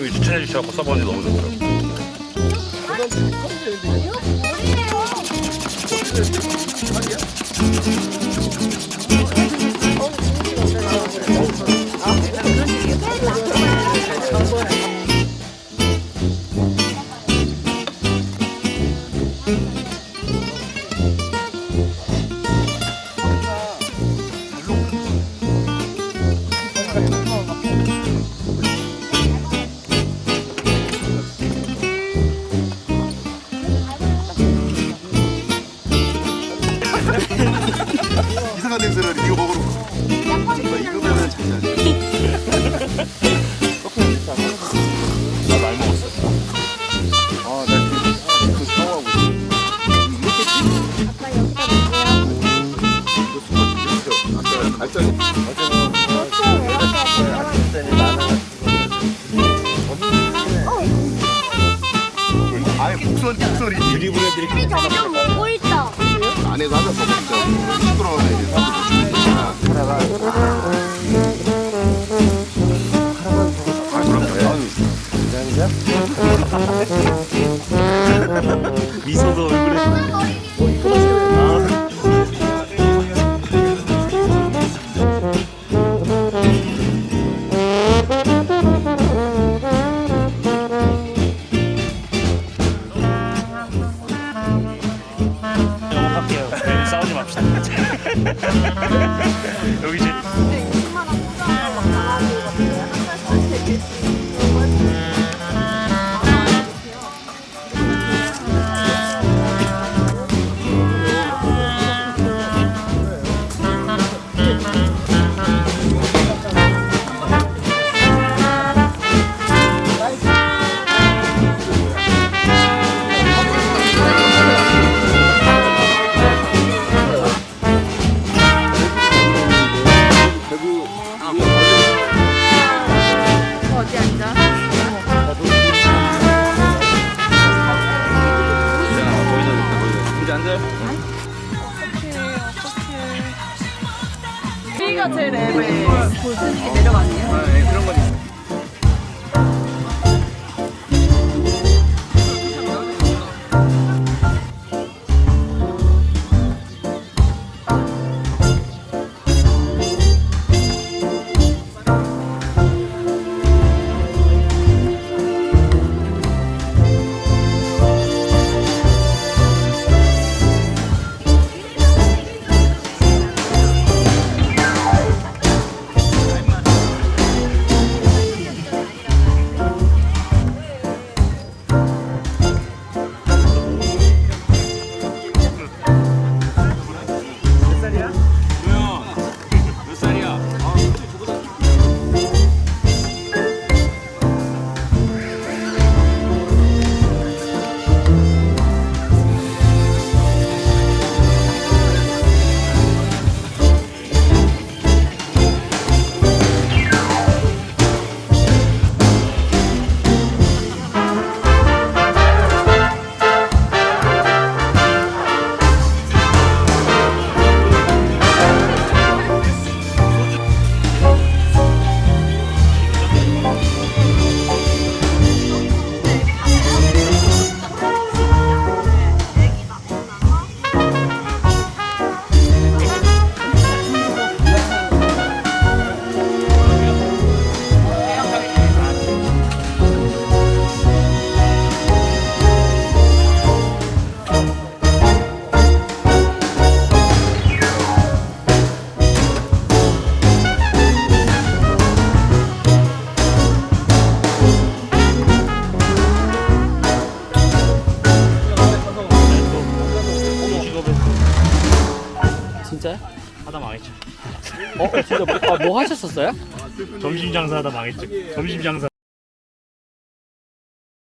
사장님이 추천해 주셔서 써보니 너무 좋더라고요. 이상한 정말 나말. 아나 지금 그 샤워하고 있어 갈등이 아예 목소리 목소리. 드리블 해드릴게 점점 먹고 있다. 안에서 더 먹자. 시끄러우면 이제 여기가 제 랩에 볼트닉이 내려갔네요. 하다 망했죠. 어 진짜 뭐, 아, 뭐 하셨었어요? 점심 장사 하다 망했죠. 점심 장사.